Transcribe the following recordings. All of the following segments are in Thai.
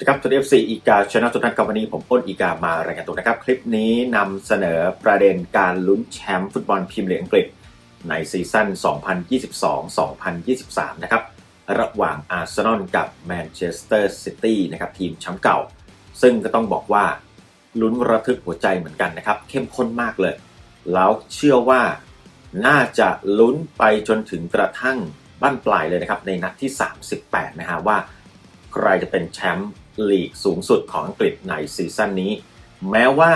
สวัสดีครับสวัสดี FC อีกาชนะทุกท่านครับวันนี้ผมอ้นอีกามารายงานตัวนะครับ คลิปนี้นำเสนอประเด็นการลุ้นแชมป์ฟุตบอลพรีเมียร์ลีกอังกฤษ ในซีซั่น 2022-2023 นะครับ ระหว่างอาร์เซนอลกับแมนเชสเตอร์ซิตี้นะครับทีมแชมป์เก่า ซึ่งก็ต้องบอกว่าลุ้นระทึกหัวใจเหมือนกันนะครับ เข้มข้นมากเลย แล้วเชื่อว่าน่าจะลุ้นไปจนถึงกระทั่งบั้นปลายเลยนะครับในนัดที่ 38 นะฮะว่าใครจะเป็นแชมป์ลีกสูงสุดของอังกฤษในซีซั่นนี้ แม้ว่า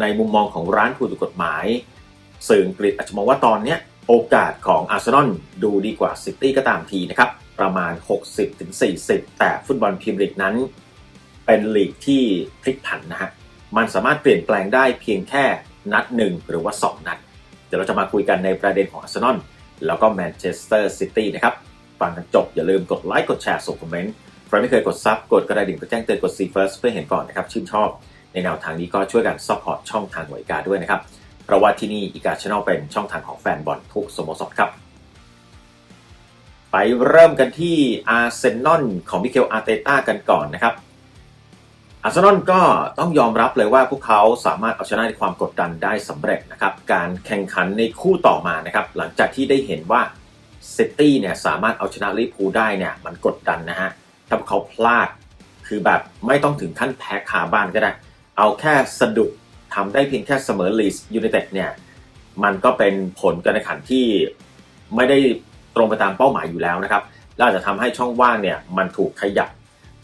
ในมุมมองของร้านผู้ถูกกฎหมาย สื่ออังกฤษอาจจะมองว่าตอนนี้โอกาสของอาร์เซนอลดูดีกว่าซิตี้ก็ตามทีนะครับ ประมาณ 60-40 แต่ฟุตบอลพรีเมียร์ลีกนั้น เป็นลีกที่พลิกผันนะฮะมันสามารถเปลี่ยนแปลงได้เพียงแค่นัดหนึ่งหรือว่า 2 นัด เดี๋ยวเราจะมาคุยกันในประเด็นของอาร์เซนอลแล้วก็แมนเชสเตอร์ซิตี้นะครับ ฟังกันจบอย่าลืมกดไลค์กดแชร์ส่งคอมเมนต์ ครไม่เคยกดซับกดกระดิ่งกดแจ้งเตือนกด See First เพื่อเห็นก่อนนะครับ ชื่นชอบ ในแนวทางนี้ก็ช่วยกันซัพพอร์ตช่องทางหน่วยการด้วยนะครับ เพราะว่าที่นี่อีกาช n นลเป็นช่องทางของแฟนบอลทุกสโมสรครับ ไปเริ่มกันที่อาร์เซนอลของมิเคลอาร์เตต้ากันก่อนนะครับ อาร์เซนอลก็ต้องยอมรับเลยว่าพวกเขาสามารถเอาชนะในความกดดันได้สำเร็จนะครับ การแข่งขันในคู่ต่อมานะครับ หลังจากที่ได้เห็นว่าซิตี้เนี่ยสามารถเอาชนะลิเวอร์พูลได้เนี่ยมันกดดันนะฮะ ถ้าเขาพลาด คือแบบไม่ต้องถึงขั้นแพ้คาบ้านก็ได้ เอาแค่สะดุดทำได้เพียงแค่เสมอลีสยูไนเต็ดเนี่ย มันก็เป็นผลการแข่งขันที่ไม่ได้ตรงไปตามเป้าหมายอยู่แล้วนะครับและอาจจะทำให้ช่องว่างเนี่ยมันถูกขยับ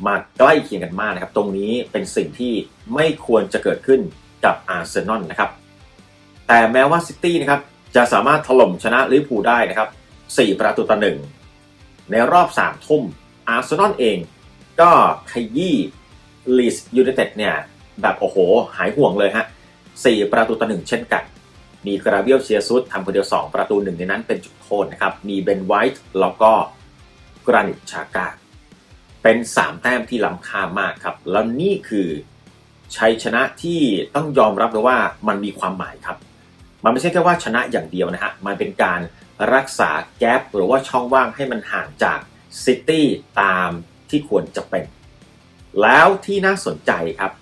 มาใกล้เคียงกันมากนะครับ ตรงนี้เป็นสิ่งที่ไม่ควรจะเกิดขึ้นกับอาร์เซนอลนะครับ แต่แม้ว่าซิตี้นะครับจะสามารถถล่มชนะลิเวอร์พูลได้นะครับ 4 ประตูต่อหนึ่งในรอบ 3 ทุ่ม อาร์เซนอลเอง ก็ขยี้ลีสยูไนเต็ดเนี่ย แบบโอ้โห หายห่วงเลยฮะ4ประตูต่อหนึ่งเช่นกัน มีกราเบียลเชียซุสทำคนเดียว 2 ประตูหนึ่งในนั้นเป็นจุดโทษนะครับ มีเบนไวท์แล้วก็กรานิตชากา เป็น 3 แต้มที่ล้ำค่ามากครับ แล้วนี่คือชัยชนะที่ต้องยอมรับเลยว่ามันมีความหมายครับ มันไม่ใช่แค่ว่าชนะอย่างเดียวนะฮะ มันเป็นการรักษาแกลบหรือว่าช่องว่างให้มันห่างจาก ซิตี้ตามที่ควรจะเป็น แล้วที่น่าสนใจครับ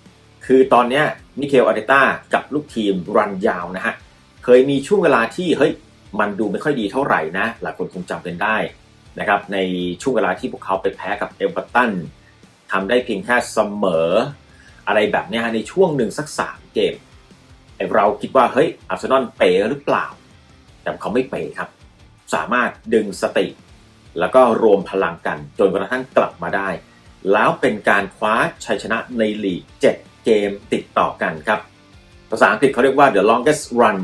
คือตอนนี้ยมิเคลอาร์เตต้ากับลูกทีมรันยาวนะฮะ เคยมีช่วงเวลาที่เฮ้ยมันดูไม่ค่อยดีเท่าไหร่นะ หลายคนคงจำเป็นได้นะครับในช่วงเวลาที่พวกเขาไปแพ้กับเอเวอร์ตันทำได้เพียงแค่เสมอ อะไรแบบนี้ฮะในช่วงหนึ่งสักสามเกมเราคิดว่าเฮ้ยอาร์เซนอลเป๋หรือเปล่า แต่เขาไม่เป๋ครับ สามารถดึงสติ แล้วก็รวมพลังกันจนกระทั่งกลับมาได้ แล้วเป็นการคว้าชัยชนะในลีก 7 เกมติดต่อกันครับ ภาษาอังกฤษเขาเรียกว่า the longest run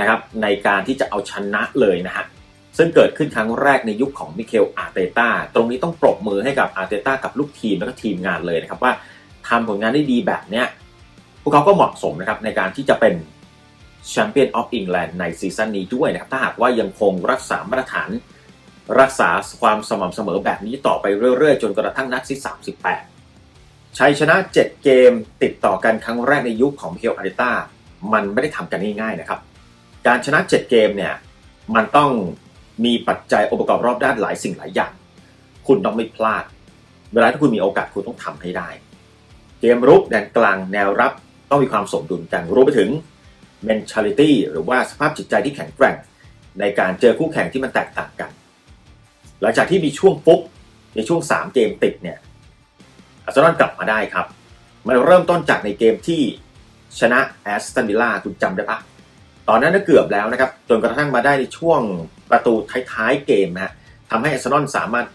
นะครับในการที่จะเอาชนะเลยนะฮะซึ่งเกิดขึ้นครั้งแรกในยุคของมิเคลอาร์เตต้าตรงนี้ต้องปรบมือให้กับอาร์เตต้ากับลูกทีมแล้วก็ทีมงานเลยนะครับว่าทำผลงานได้ดีแบบเนี้ยพวกเขาก็เหมาะสมนะครับในการที่จะเป็นแชมเปี้ยนออฟอิงแลนด์ในซีซั่นนี้ด้วยนะครับถ้าหากว่ายังคงรักษามาตรฐาน รักษาความสม่ำเสมอแบบนี้ต่อไปเรื่อยๆ จนกระทั่งนัดที่ 38 ชัยชนะ 7 เกมติดต่อกันครั้งแรกในยุคของเคลอาร์เตต้ามันไม่ได้ทำกันง่ายๆนะครับ การชนะ 7 เกมเนี่ยมันต้องมีปัจจัยองค์ประกอบรอบด้านหลายสิ่งหลายอย่าง คุณต้องไม่พลาด เวลาที่คุณมีโอกาสคุณต้องทำให้ได้ เกมรุกแดนกลางแนวรับต้องมีความสมดุลกันรวมไปถึง mentality หรือว่าสภาพจิตใจที่แข็งแกร่ง ในการเจอคู่แข่งที่มันแตกต่างกัน หลังจากที่มีช่วงปุ๊บในช่วง 3 เกมติดเนี่ยอาร์เซนอลกลับมาได้ครับ มันเริ่มต้นจากในเกมที่ชนะแอสตันวิลล่าคุณจำได้ปะตอนนั้นน่ะเกือบแล้วนะครับ จนกระทั่งมาได้ในช่วงประตูท้ายๆเกมนะฮะทำให้อาร์เซนอลสามารถ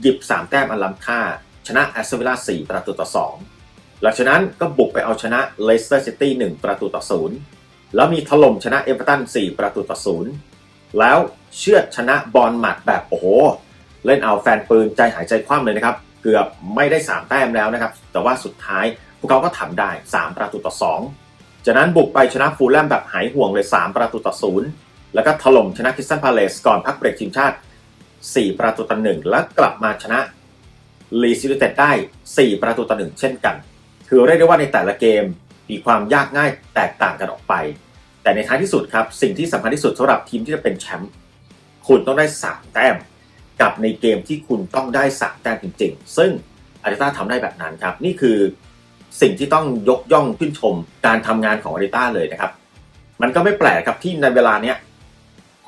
หยิบ 3 แต้มอันล้ำค่า ชนะแอสตันวิลล่า4ประตูต่อ 2 หลังจากนั้นก็บุกไปเอาชนะเลสเตอร์ซิตี้1ประตูต่อ 0 แล้วมีถล่มชนะเอเวอร์ตัน4ประตูต่อ 0 แล้วเชื่อดชนะบอลหมัดแบบโอ้โห เล่นเอาแฟนปืนใจหายใจคว่ำเลยนะครับ เกือบไม่ได้ 3 แต้มแล้วนะครับ แต่ว่าสุดท้ายพวกเขาก็ทำได้ 3 ประตูต่อ 2 จากนั้นบุกไปชนะฟูลแลมแบบหายห่วงเลย 3 ประตูต่อ0แล้วก็ถล่มชนะคิสตันพาเลสก่อนพักเบรกทีมชาติ 4 ประตูต่อ1แล้วกลับมาชนะลีซิลิเต็ดได้ 4 ประตูต่อ1เช่นกัน คือเรียกได้ว่าในแต่ละเกมมีความยากง่ายแตกต่างกันออกไป แต่ในท้ายที่สุดครับ สิ่งที่สำคัญที่สุดสำหรับทีมที่จะเป็นแชมป์คุณต้องได้3แต้ม กับในเกมที่คุณต้องได้3แต้มจริง ๆ ซึ่งอาร์เตต้าทำได้แบบนั้นครับ นี่คือสิ่งที่ต้องยกย่องขึ้นชมการทำงานของอาร์เตต้าเลยนะครับ มันก็ไม่แปลกครับที่ในเวลาเนี้ย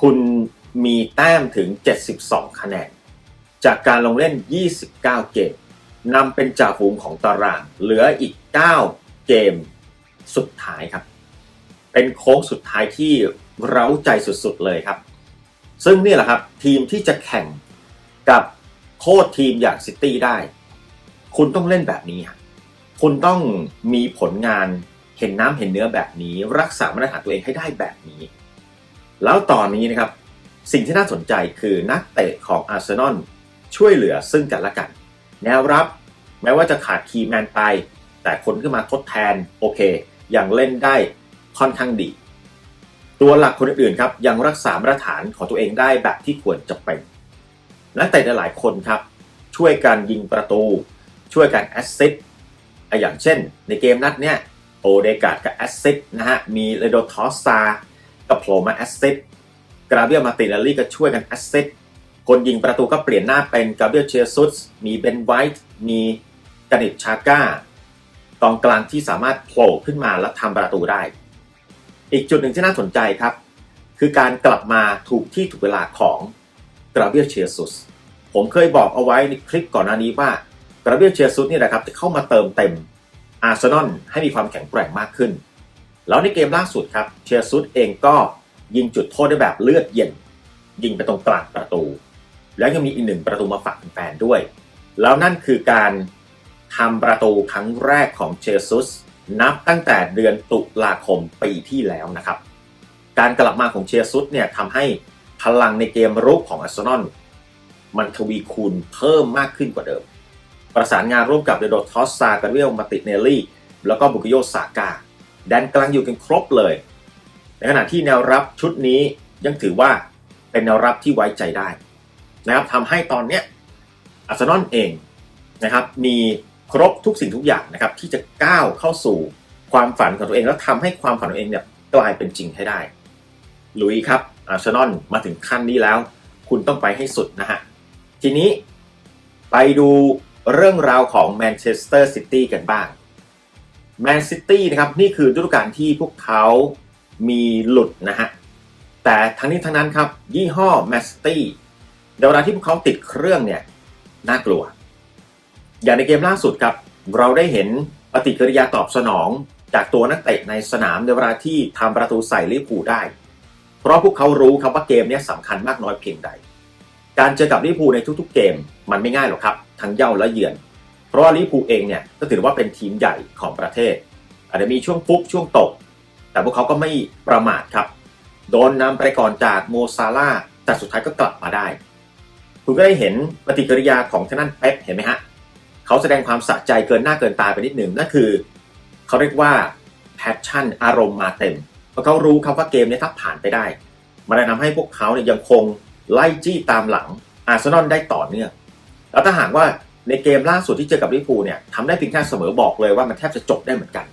คุณมีแต้มถึง 72 คะแนน จากการลงเล่น 29 เกมนำเป็นจ่าฝูงของตาราง เหลืออีก 9 เกมสุดท้ายครับ เป็นโค้งสุดท้ายที่เร้าใจสุดๆเลยครับ ซึ่งนี่แหละครับทีมที่จะแข่งกับโคตรทีมอย่างซิตี้ได้ คุณต้องเล่นแบบนี้ครับคุณต้องมีผลงานเห็นน้ำเห็นเนื้อแบบนี้ รักษามาตรฐานตัวเองให้ได้แบบนี้ แล้วตอนนี้นะครับ สิ่งที่น่าสนใจคือนักเตะของอาร์เซนอลช่วยเหลือซึ่งกันและกัน แนวรับแม้ว่าจะขาดคีย์แมนไป แต่คนขึ้นมาทดแทนโอเค อยังเล่นได้ ค่อนข้างดี ตัวหลักคนอื่นๆครับยังรักษามาตรฐานของตัวเองได้แบบที่ควรจะเป็นนักเตะหลายคนครับ ช่วยกันยิงประตู ช่วยกันแอสซิสต์อย่างเช่น ในเกมนัดเนี้ยโอเดกาดกับแอสซิสต์นะฮะมีเลโดทอสซาก็โผล่มาแอสซิสต์กราเบียมาตินาลี่ก็ช่วยกันแอสซิสต์คนยิงประตูก็เปลี่ยนหน้าเป็นกาเบียเชซุสมีเบนไวท์มีกานิชชาก้ากองกลางที่สามารถโผล่ขึ้นมาและทำประตูได้ อีกจุดหนึ่งที่น่าสนใจครับ คือการกลับมาถูกที่ถูกเวลาของกราเบียเชียซุสผมเคยบอกเอาไว้ในคลิปก่อนหน้านี้ว่ากราเบียเชียซุสเนี่ยนะครับจะเข้ามาเติมเต็มอาร์เซนอลให้มีความแข็งแกร่งมากขึ้น แล้วในเกมล่าสุดครับเชียซุสเองก็ยิงจุดโทษได้แบบเลือดเย็น ยิงไปตรงกลางประตู แล้วยังมีอีกหนึ่งประตูมาฝากแฟนด้วย แล้วนั่นคือการทำประตูครั้งแรกของเชซุส นับตั้งแต่เดือนตุลาคมปีที่แล้วนะครับ การกลับมาของเชียร์ซุสเนี่ยทำให้พลังในเกมรุกของอาร์เซนอลมันทวีคูณเพิ่มมากขึ้นกว่าเดิม ประสานงานร่วมกับเดโดทอสซาการเวลมาติเนลลี่ แล้วก็บุกโยสากาแดนกลางอยู่กันครบเลย ในขณะที่แนวรับชุดนี้ยังถือว่าเป็นแนวรับที่ไว้ใจได้นะครับทำให้ตอนเนี้ยอาร์เซนอลเองนะครับมี ครบทุกสิ่งทุกอย่างนะครับที่จะก้าวเข้าสู่ความฝันของตัวเอง แล้วทำให้ความฝันของตัวเองเนี่ยกลายเป็นจริงให้ได้ลุยครับอาร์เซนอลมาถึงขั้นนี้แล้ว คุณต้องไปให้สุดนะฮะทีนี้ไปดูเรื่องราวของแมนเชสเตอร์ซิตี้กันบ้างแมนซิตี้นะครับนี่คือฤดูกาลที่พวกเขามีหลุดนะฮะแต่ทั้งนี้ทั้งนั้นครับยี่ห้อแมนซิตี้เวลาที่พวกเขาติดเครื่องเนี่ยน่ากลัว อย่างในเกมล่าสุดครับ เราได้เห็นปฏิกิริยาตอบสนอง จากตัวนักเตะในสนามในเวลาที่ทำประตูใส่ลิเวอร์พูลได้ เพราะพวกเขารู้ครับว่าเกมนี้สำคัญมากน้อยเพียงใด การเจอกับลิเวอร์พูลในทุกๆเกม มันไม่ง่ายหรอกครับ ทั้งเย่าและเยือน เพราะว่าลิเวอร์พูลเองเนี่ยก็ถือว่าเป็นทีมใหญ่ของประเทศ อาจจะมีช่วงฟุกช่วงตก แต่พวกเขาก็ไม่ประมาทครับโดนนำไปก่อนจากโมซาลาแต่สุดท้ายก็กลับมาได้ คุณก็ได้เห็นปฏิกิริยาของท่างด้นเป๊ปเห็นไหมฮะ เขาแสดงความสะใจเกินหน้าเกินตาไปนิดหนึ่งนั่นคือเขาเรียกว่าแพชชั่นอารมณ์มาเต็มเพราะเขารู้ครับว่าเกมนี้ถ้าผ่านไปได้ มันจะทำให้พวกเขาเนี่ยยังคงไล่จี้ตามหลังอาร์เซนอลได้ต่อเนื่องแล้วถ้าหากว่าในเกมล่าสุดที่เจอกับลิเวอร์พูลเนี่ยทำได้เพียงแค่เสมอบอกเลยว่ามันแทบจะจบได้เหมือนกัน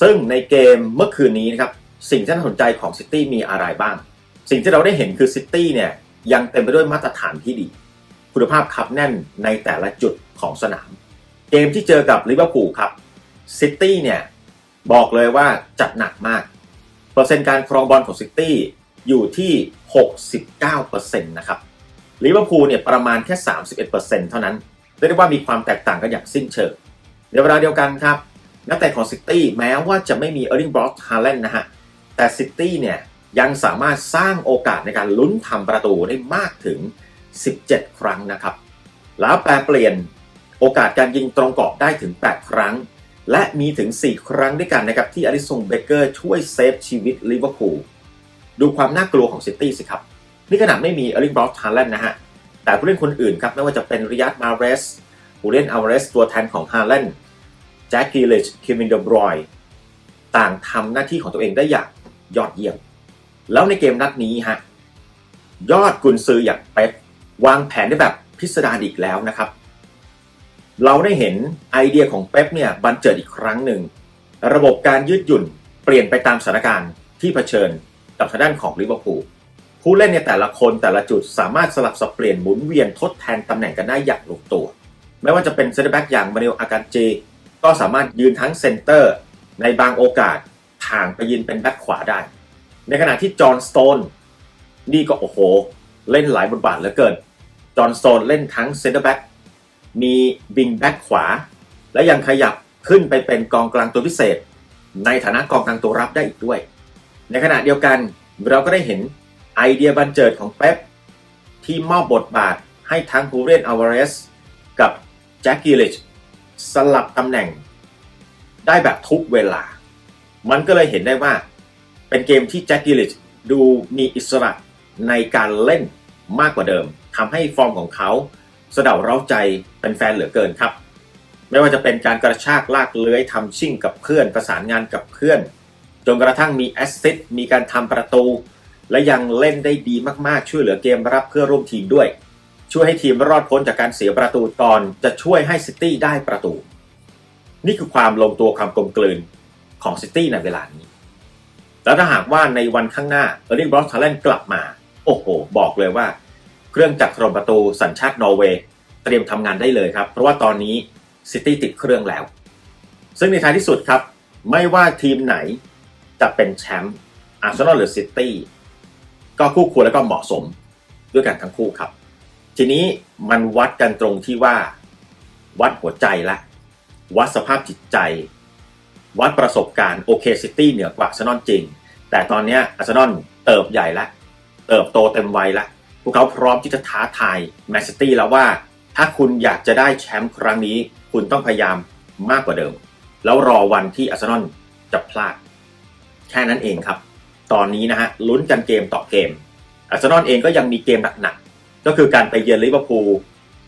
ซึ่งในเกมเมื่อคืนนี้นะครับสิ่งที่น่าสนใจของซิตี้มีอะไรบ้าง สิ่งที่เราได้เห็นคือซิตี้เนี่ยยังเต็มไปด้วยมาตรฐานที่ดี คุณภาพขับแน่นในแต่ละจุด ของสนาม เกมที่เจอกับลิเวอร์พูลครับซิตี้เนี่ยบอกเลยว่าจัดหนักมาก เปอร์เซ็นต์การครองบอลของซิตี้อยู่ที่ 69%นะครับลิเวอร์พูลเนี่ยประมาณแค่ 31%เท่านั้นเรียกได้ว่ามีความแตกต่างกันอย่างสิ้นเชิงในเวลาเดียวกันครับ นักเตะของซิตี้แม้ว่าจะไม่มีเออร์ลิงบรอสฮาเลนนะฮะ แต่ซิตี้เนี่ยยังสามารถสร้างโอกาสในการลุ้นทำประตูได้มากถึง 17 ครั้งนะครับ แล้วแปลเปลี่ยน โอกาสการยิงตรงกรอบได้ถึง 8 ครั้ง และมีถึง 4 ครั้งด้วยกันนะครับ ที่อลิสงเบเกอร์ช่วยเซฟชีวิตลิเวอร์พูลดูความน่ากลัวของซิตี้สิครับ นี่ขนาดไม่มีเออร์ลิงบรอสฮาร์เลนนะฮะ แต่ผู้เล่นคนอื่นครับ ไม่ว่าจะเป็นริยัตมาเรสผู้เล่นอัลเรสตัวแทนของฮาร์เลนแจ็คกิลิชคิมินเดบรอยต่างทำหน้าที่ของตัวเองได้อย่างยอดเยี่ยม แล้วในเกมนัดนี้ฮะยอดกุนซืออย่างเป๊ปวางแผนได้แบบพิสดารอีกแล้วนะครับ เราได้เห็นไอเดียของเป๊ปเนี่ยบันเจิดอีกครั้งหนึ่ง ระบบการยืดหยุ่นเปลี่ยนไปตามสถานการณ์ที่เผชิญกับทางด้านของลิเวอร์พูลผู้เล่นในแต่ละคนแต่ละจุดสามารถสลับสับเปลี่ยนหมุนเวียนทดแทนตำแหน่งกันได้อย่างลงตัว ไม่ว่าจะเป็นเซนเตอร์แบ็กอย่างมาเนลอาการเจ ก็สามารถยืนทั้งเซนเตอร์ ในบางโอกาสถ่างไปยืนเป็นแบ็กขวาได้ ในขณะที่จอห์นสโตนนี่ก็โอ้โห เล่นหลายบทบาทเหลือเกินจอห์นสโตนเล่นทั้งเซนเตอร์แบ็ก มีบิงแบ็กขวา และยังขยับขึ้นไปเป็นกองกลางตัวพิเศษ ในฐานะกองกลางตัวรับได้อีกด้วย ในขณะเดียวกันเราก็ได้เห็นไอเดียบันเจิดของเป๊ปที่มอบบทบาทให้ทั้งฮูเรนอ l วาเรสกับแจ็คกิลิชสลับตำแหน่ง ได้แบบทุกเวลา มันก็เลยเห็นได้ว่า เป็นเกมที่แจ็คกิลิชดูมีอิสระในการเล่นมากกว่าเดิมทำให้ฟอร์มของเขา สะเดาเร้าใจเป็นแฟนเหลือเกินครับ ไม่ว่าจะเป็นการกระชากลากเลื้อยทำชิ่งกับเพื่อนประสานงานกับเพื่อน จนกระทั่งมีแอสซิสต์มีการทำประตู และยังเล่นได้ดีมากๆ ช่วยเหลือเกมรับเพื่อร่วมทีมด้วย ช่วยให้ทีมรอดพ้นจากการเสียประตูตอนจะช่วยให้ซิตี้ได้ประตู นี่คือความลงตัวความกลมกลืนของซิตี้ในเวลานี้ แล้วถ้าหากว่าในวันข้างหน้าเออร์ลิงบรอสทาเลนกลับมา โอ้โห บอกเลยว่า เครื่องจักรถล่มประตูสัญชาตินอร์เวย์เตรียมทำงานได้เลยครับ เพราะว่าตอนนี้ซิตี้ติดเครื่องแล้ว ซึ่งในท้ายที่สุดครับ ไม่ว่าทีมไหนจะเป็นแชมป์อาร์เซนอลหรือซิตี้ก็คู่ควรและก็เหมาะสมด้วยกันทั้งคู่ครับ ทีนี้มันวัดกันตรงที่ว่า วัดหัวใจละวัดสภาพจิตใจ วัดประสบการณ์โอเคซิตี้เหนือกว่าอาร์เซนอลจริง แต่ตอนนี้อาร์เซนอลเติบใหญ่ละเติบโตเต็มวัยละ วกเขาพร้อมที่จะท้าทายแมนซิตี้แล้วว่า ถ้าคุณอยากจะได้แชมป์ครั้งนี้ คุณต้องพยายามมากกว่าเดิม แล้วรอวันที่อาร์เซนอลจะพลาด แค่นั้นเองครับ ตอนนี้นะฮะลุ้นกันเกมต่อเกมอาร์เซนอลเองก็ยังมีเกมหนักๆก็คือการไปเยือนลิเวอร์พูล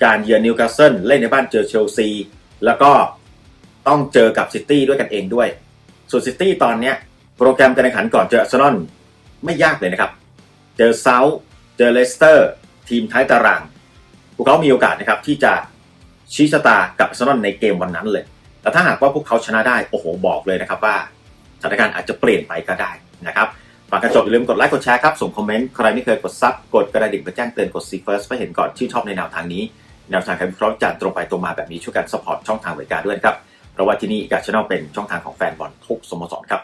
การเยือนนิวคาสเซิลเล่นในบ้านเจอเชลซีแล้วก็ต้องเจอกับซิตี้ด้วยกันเองด้วย ส่วนซิตี้ตอนเนี้ยโปรแกรมการแข่งขันก่อนเจออาร์เซนอลไม่ยากเลยนะครับ เจอเซาท์ เจอเลสเตอร์ ทีมท้ายตาราง พวกเขามีโอกาสนะครับที่จะชี้ชะตากับอาร์เซนอลในเกมวันนั้นเลย แต่ถ้าหากว่าพวกเขาชนะได้ โอ้โห บอกเลยนะครับว่าสถานการณ์อาจจะเปลี่ยนไปก็ได้นะครับฝากกันจบอย่าลืมกดไลค์กดแชร์ครับ ส่งคอมเมนต์ ใครไม่เคยกดซับกดกระดิ่งเพื่อแจ้งเตือนกดซีเฟิร์สเพื่อเห็นก่อนชื่นชอบในแนวทางนี้ แนวทางการวิเคราะห์จานตรงไปตรงมาแบบนี้ช่วยกันสปอร์ตช่องทางบริการด้วยครับเพราะว่าที่นี่อีกาชแนลเป็นช่องทางของแฟนบอลทุกสโมสรครับ